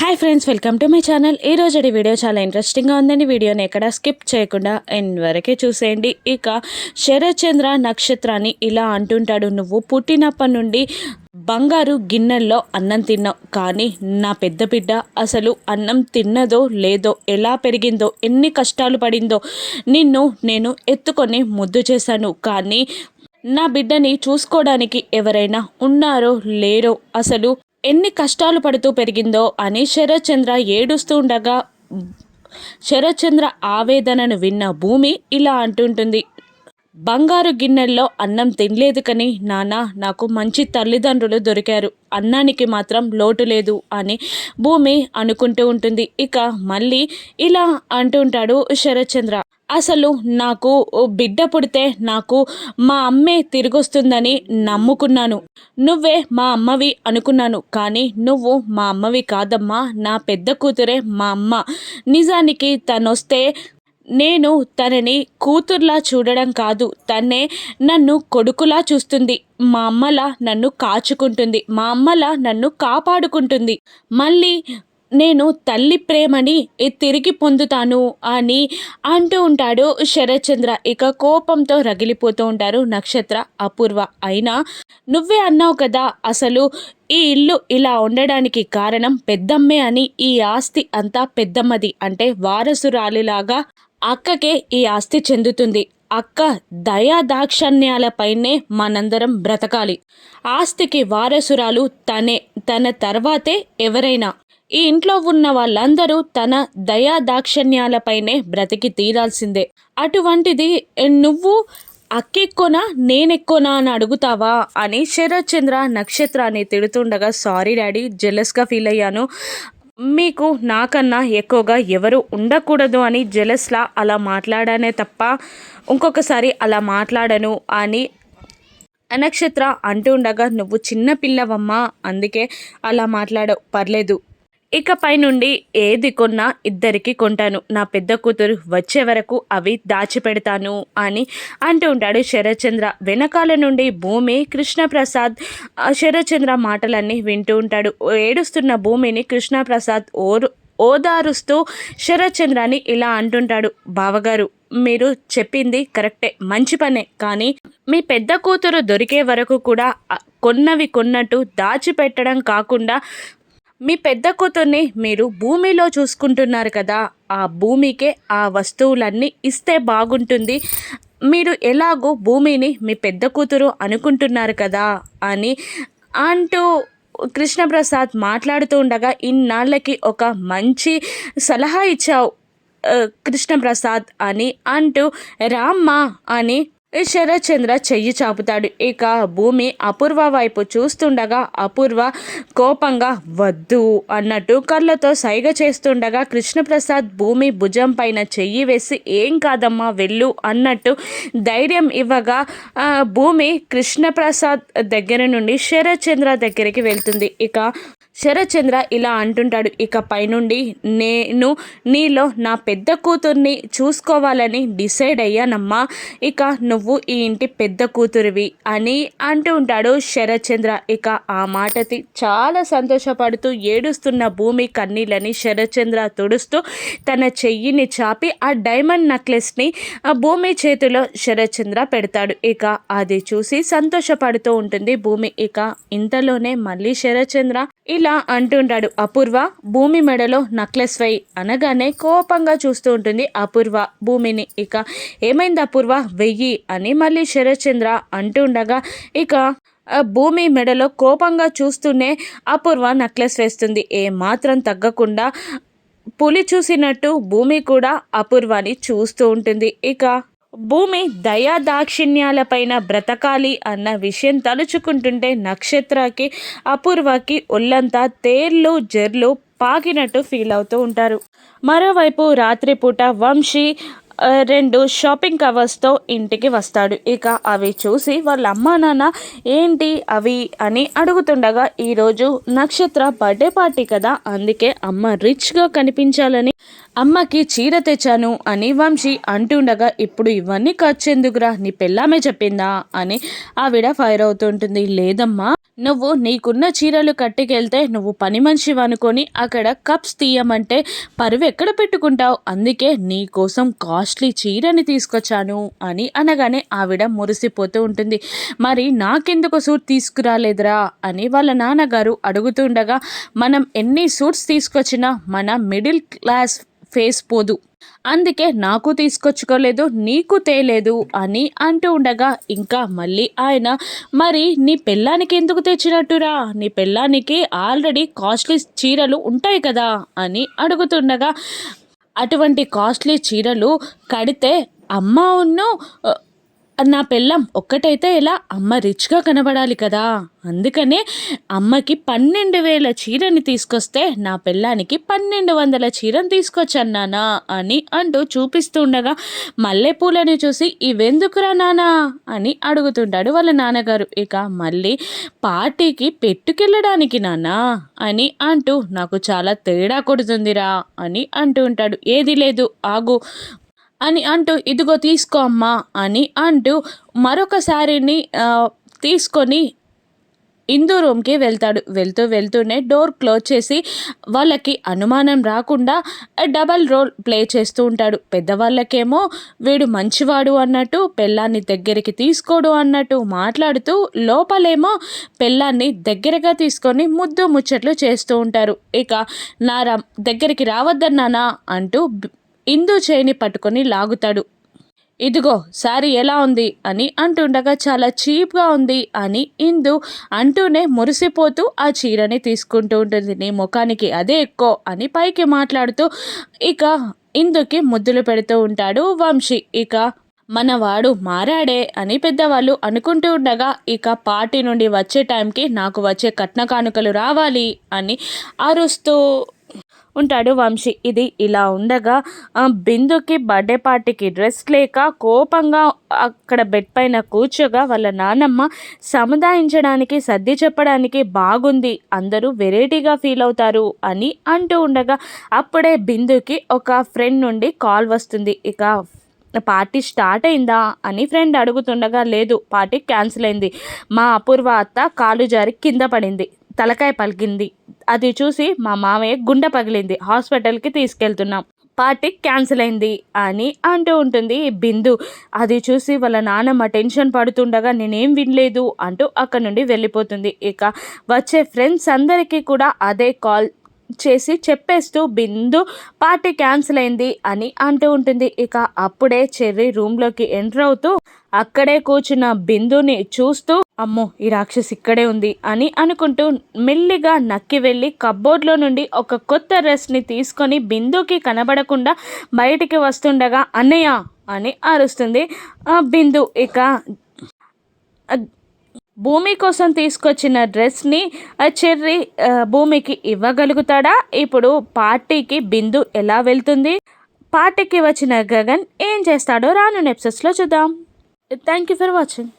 Hi friends welcome to my channel ఈ రోజు video చాలా ఇంట్రెస్టింగ్గా ఉందండి. వీడియోని ఎక్కడ స్కిప్ చేయకుండా ఎన్ వరకే చూసేయండి. ఇక శరచంద్ర నక్షత్రాన్ని ఇలా అంటుంటాడు. నువ్వు పుట్టినప్పటి నుండి బంగారు గిన్నెల్లో అన్నం తిన్నావు. కానీ నా పెద్ద బిడ్డ అసలు అన్నం తిన్నదో లేదో ఎలా పెరిగిందో ఎన్ని కష్టాలు పడిందో నిన్ను నేను ఎత్తుకొని ముద్దు చేశాను. కానీ నా బిడ్డని చూసుకోవడానికి ఎవరైనా ఉన్నారో లేరో అసలు ఎన్ని కష్టాలు పడుతూ పెరిగిందో అని శరత్చంద్ర ఏడుస్తూ ఉండగా శరత్చంద్ర ఆవేదనను విన్న భూమి ఇలా అంటుంటుంది బంగారు గిన్నెల్లో అన్నం తినలేదు కానీ నాన్న నాకు మంచి తల్లిదండ్రులు దొరికారు. అన్నానికి మాత్రం లోటు లేదు అని భూమి అనుకుంటూ ఉంటుంది. ఇక మళ్ళీ ఇలా అంటుంటాడు శరత్చంద్ర. అసలు నాకు బిడ్డ పుడితే నాకు మా అమ్మే తిరిగొస్తుందని నమ్ముకున్నాను. నువ్వే మా అమ్మవి అనుకున్నాను. కానీ నువ్వు మా అమ్మవి కాదమ్మా. నా పెద్ద కూతురే మా అమ్మ. నిజానికి తనొస్తే నేను తనని కూతుర్లా చూడడం కాదు. తనే నన్ను కొడుకులా చూస్తుంది. మా అమ్మలా నన్ను కాచుకుంటుంది. మా అమ్మలా నన్ను కాపాడుకుంటుంది. మళ్ళీ నేను తల్లి ప్రేమని తిరిగి పొందుతాను అని అంటూ ఉంటాడు శరత్చంద్ర. ఇక కోపంతో రగిలిపోతూ ఉంటారు నక్షత్ర అపూర్వ. అయినా నువ్వే అన్నావు కదా అసలు ఈ ఇల్లు ఇలా ఉండడానికి కారణం పెద్దమ్మే అని ఈ ఆస్తి అంతా పెద్దమ్మది. అంటే వారసురాలిలాగా అక్కకే ఈ ఆస్తి చెందుతుంది. అక్క దయా దాక్షణ్యాలపైనే మనందరం బ్రతకాలి. ఆస్తికి వారసురాలు తనే తన తర్వాతే ఎవరైనా. ఈ ఇంట్లో ఉన్న వాళ్ళందరూ తన దయా దాక్షణ్యాలపైనే బ్రతికి తీరాల్సిందే. అటువంటిది నువ్వు అక్కెక్కునా నేనెక్కునా అని అడుగుతావా? అని శరత్చంద్ర నక్షత్రాన్ని తిడుతుండగా సారీ డాడీ జెలస్గా ఫీల్ అయ్యాను. మీకు నాకన్నా ఎక్కువగా ఎవరు ఉండకూడదు అని జెలస్లా అలా మాట్లాడానే తప్ప ఇంకొకసారి అలా మాట్లాడను అని నక్షత్ర ఉండగా నువ్వు చిన్న పిల్లవమ్మా అందుకే అలా మాట్లాడవు పర్లేదు. ఇకపై నుండి ఏది కొన్నా ఇద్దరికి కొంటాను. నా పెద్ద కూతురు వచ్చే వరకు అవి దాచిపెడతాను అని అంటూ ఉంటాడు శరత్చంద్ర. వెనకాల నుండి భూమి కృష్ణప్రసాద్ శరత్చంద్ర మాటలన్నీ వింటూ ఉంటాడు. ఏడుస్తున్న భూమిని కృష్ణప్రసాద్ ఓరు ఓదారుస్తూ శరత్చంద్రాన్ని ఇలా అంటుంటాడు. బావగారు మీరు చెప్పింది కరెక్టే మంచి పనే. కానీ మీ పెద్ద కూతురు దొరికే వరకు కూడా కొన్నవి కొన్నట్టు దాచిపెట్టడం కాకుండా మీ పెద్ద కూతుర్ని మీరు భూమిలో చూసుకుంటున్నారు కదా ఆ భూమికే ఆ వస్తువులన్నీ ఇస్తే బాగుంటుంది. మీరు ఎలాగో భూమిని మీ పెద్ద కూతురు అనుకుంటున్నారు కదా అని అంటూ కృష్ణప్రసాద్ మాట్లాడుతూ ఉండగా ఇన్నాళ్ళకి ఒక మంచి సలహా ఇచ్చావు కృష్ణప్రసాద్ అని అంటూ రామ్మ అని శరత్చంద్ర చెయ్యి చాపుతాడు. ఇక భూమి అపూర్వ వైపు చూస్తుండగా అపూర్వ కోపంగా వద్దు అన్నట్టు కళ్ళతో సైగ చేస్తుండగా కృష్ణప్రసాద్ భూమి భుజం పైన చెయ్యి వేసి ఏం కాదమ్మా వెళ్ళు అన్నట్టు ధైర్యం ఇవ్వగా భూమి కృష్ణప్రసాద్ దగ్గర నుండి శరత్చంద్ర దగ్గరికి వెళ్తుంది. ఇక శరత్చంద్ర ఇలా అంటుంటాడు ఇక పైనుండి నేను నీలో నా పెద్ద కూతుర్ని చూసుకోవాలని డిసైడ్ అయ్యానమ్మా. ఇక నువ్వు ఈ ఇంటి పెద్ద కూతురివి అని అంటూ ఉంటాడు శరత్చంద్ర. ఇక ఆ మాటతి చాలా సంతోషపడుతూ ఏడుస్తున్న భూమి కన్నీళ్ళని శరత్చంద్ర తుడుస్తూ తన చెయ్యిని చాపి ఆ డైమండ్ నెక్లెస్ని ఆ భూమి చేతిలో శరత్చంద్ర పెడతాడు. ఇక అది చూసి సంతోషపడుతూ ఉంటుంది భూమి. ఇక ఇంతలోనే మళ్ళీ శరత్చంద్ర ఇలా అంటుంటాడు అపూర్వ భూమి మెడలో నక్లెస్ వై అనగానే కోపంగా చూస్తూ ఉంటుంది అపూర్వ భూమిని. ఇక ఏమైంది అపూర్వ? వెయ్యి అని మళ్ళీ శరత్చంద్ర అంటుండగా ఇక భూమి మెడలో కోపంగా చూస్తూనే అపూర్వ నక్లెస్ వేస్తుంది. ఏ మాత్రం తగ్గకుండా పులి చూసినట్టు భూమి కూడా అపూర్వని చూస్తూ ఉంటుంది. ఇక భూమి దయా దాక్షిణ్యాలపైన బ్రతకాలి అన్న విషయం తలుచుకుంటుంటే నక్షత్రకి అపూర్వకి ఒళ్ళంతా తేర్లు జర్లు పాకినట్టు ఫీల్ అవుతూ ఉంటారు. మరోవైపు రాత్రిపూట వంశీ రెండు షాపింగ్ కవర్స్తో ఇంటికి వస్తాడు. ఇక అవి చూసి వాళ్ళ అమ్మా నాన్న ఏంటి అవి? అని అడుగుతుండగా ఈరోజు నక్షత్ర బర్త్డే పార్టీ కదా అందుకే అమ్మ రిచ్గా కనిపించాలని అమ్మకి చీర తెచ్చాను అని వంశీ అంటుండగా ఇప్పుడు ఇవన్నీ ఖర్చెందుకురా నీ పెళ్ళామే చెప్పిందా? అని ఆవిడ ఫైర్ అవుతుంటుంది. లేదమ్మా నువ్వు నీకున్న చీరలు కట్టుకెళ్తే నువ్వు పని మనిషి అనుకొని అక్కడ కప్స్ తీయమంటే పరువు ఎక్కడ పెట్టుకుంటావు? అందుకే నీ కోసం కాస్ట్లీ చీరని తీసుకొచ్చాను అని అనగానే ఆవిడ మురిసిపోతూ ఉంటుంది. మరి నాకెందుకు సూట్ తీసుకురాలేదురా అని వాళ్ళ నాన్నగారు అడుగుతుండగా మనం ఎన్ని సూట్స్ తీసుకొచ్చినా మన మిడిల్ క్లాస్ ఫేస్ పోదు. అందుకే నాకు తీసుకొచ్చుకోలేదు నీకు తేలేదు అని అంటూ ఉండగా ఇంకా మళ్ళీ ఆయన మరి నీ పెళ్ళానికి ఎందుకు తెచ్చినట్టురా? నీ పెళ్ళానికి ఆల్రెడీ కాస్ట్లీ చీరలు ఉంటాయి కదా అని అడుగుతుండగా అటువంటి కాస్ట్లీ చీరలు కడితే అమ్మ ఉన్ను నా పెళ్ళం ఒక్కటైతే ఇలా అమ్మ రిచ్గా కనబడాలి కదా? అందుకనే అమ్మకి పన్నెండు వేల చీరని తీసుకొస్తే నా పెళ్ళానికి పన్నెండు వందల చీరని తీసుకొచ్చన్నానా అని అంటూ చూపిస్తుండగా మల్లెపూలని చూసి ఇవెందుకురా నానా? అని అడుగుతుంటాడు వాళ్ళ నాన్నగారు. ఇక మళ్ళీ పార్టీకి పెట్టుకెళ్ళడానికి నానా? అని అంటూ నాకు చాలా తేడా కొడుతుందిరా అని అంటూ ఉంటాడు. ఏది లేదు ఆగు అని అంటూ ఇదిగో తీసుకో అమ్మా అని అంటూ మరొక శారీని తీసుకొని ఇందు రూమ్కి వెళ్తాడు. వెళ్తూ వెళ్తూనే డోర్ క్లోజ్ చేసి వాళ్ళకి అనుమానం రాకుండా డబల్ రోల్ ప్లే చేస్తూ ఉంటాడు. పెద్దవాళ్ళకేమో వీడు మంచివాడు అన్నట్టు పెళ్ళాన్ని దగ్గరికి తీసుకోడు అన్నట్టు మాట్లాడుతూ లోపలేమో పెళ్ళాన్ని దగ్గరగా తీసుకొని ముద్దు ముచ్చట్లు చేస్తూ ఉంటారు. ఇక నా దగ్గరికి రావద్దన్నానా అంటూ ఇందు చేయిని పట్టుకొని లాగుతాడు. ఇదిగో శారీ ఎలా ఉంది? అని అంటుండగా చాలా చీప్గా ఉంది అని ఇందు అంటూనే మురిసిపోతూ ఆ చీరని తీసుకుంటూ ఉంటుంది. నీ ముఖానికి అదే ఎక్కువ అని పైకి మాట్లాడుతూ ఇక ఇందుకి ముద్దులు పెడుతూ ఉంటాడు వంశీ. ఇక మనవాడు మారాడే అని పెద్దవాళ్ళు అనుకుంటూ ఉండగా ఇక పార్టీ నుండి వచ్చే టైంకి నాకు వచ్చే కట్న కానుకలు రావాలి అని అరుస్తూ ఉంటాడు వంశీ. ఇది ఇలా ఉండగా బిందుకి బర్త్డే పార్టీకి డ్రెస్ లేక కోపంగా అక్కడ బెడ్ పైన కూర్చోగా వాళ్ళ నానమ్మ సముదాయించడానికి సర్ది చెప్పడానికి బాగుంది అందరూ వెరైటీగా ఫీల్ అవుతారు అని అంటూ ఉండగా అప్పుడే బిందుకి ఒక ఫ్రెండ్ నుండి కాల్ వస్తుంది. ఇక పార్టీ స్టార్ట్ అయిందా అని ఫ్రెండ్ అడుగుతుండగా లేదు పార్టీ క్యాన్సిల్ అయింది. మా అపూర్వ అత్త కాలు జారి కింద పడింది. తలకాయ పలికింది. అది చూసి మా మామయ్య గుండె పగిలింది. హాస్పిటల్కి తీసుకెళ్తున్నాం. పార్టీ క్యాన్సిల్ అయింది అని అంటూ ఉంటుంది బిందు. అది చూసి వాళ్ళ నాన్నమ్మ టెన్షన్ పడుతుండగా నేనేం వినలేదు అంటూ అక్కడ నుండి వెళ్ళిపోతుంది. ఇక వచ్చే ఫ్రెండ్స్ అందరికీ కూడా అదే కాల్ చేసి చెప్పేస్తూ బిందు పార్టీ క్యాన్సిల్ అయింది అని అంటూ ఉంటుంది. ఇక అప్పుడే చెర్రీ రూమ్లోకి ఎంటర్ అవుతూ అక్కడే కూర్చున్న బిందుని చూస్తూ అమ్మో ఈ రాక్షసి ఇక్కడే ఉంది అని అనుకుంటూ మెల్లిగా నక్కి వెళ్ళి కబ్బోర్డ్లో నుండి ఒక కొత్త డ్రెస్ని తీసుకొని బిందుకి కనబడకుండా బయటికి వస్తుండగా అన్నయ్య అని అరుస్తుంది. ఆ బిందు ఇక భూమి కోసం తీసుకొచ్చిన డ్రెస్ని ఆ చెర్రీ భూమికి ఇవ్వగలుగుతాడా? ఇప్పుడు పార్టీకి బిందు ఎలా వెళ్తుంది? పార్టీకి వచ్చిన గగన్ ఏం చేస్తాడో రాను నెప్సెస్లో చూద్దాం. Thank you for watching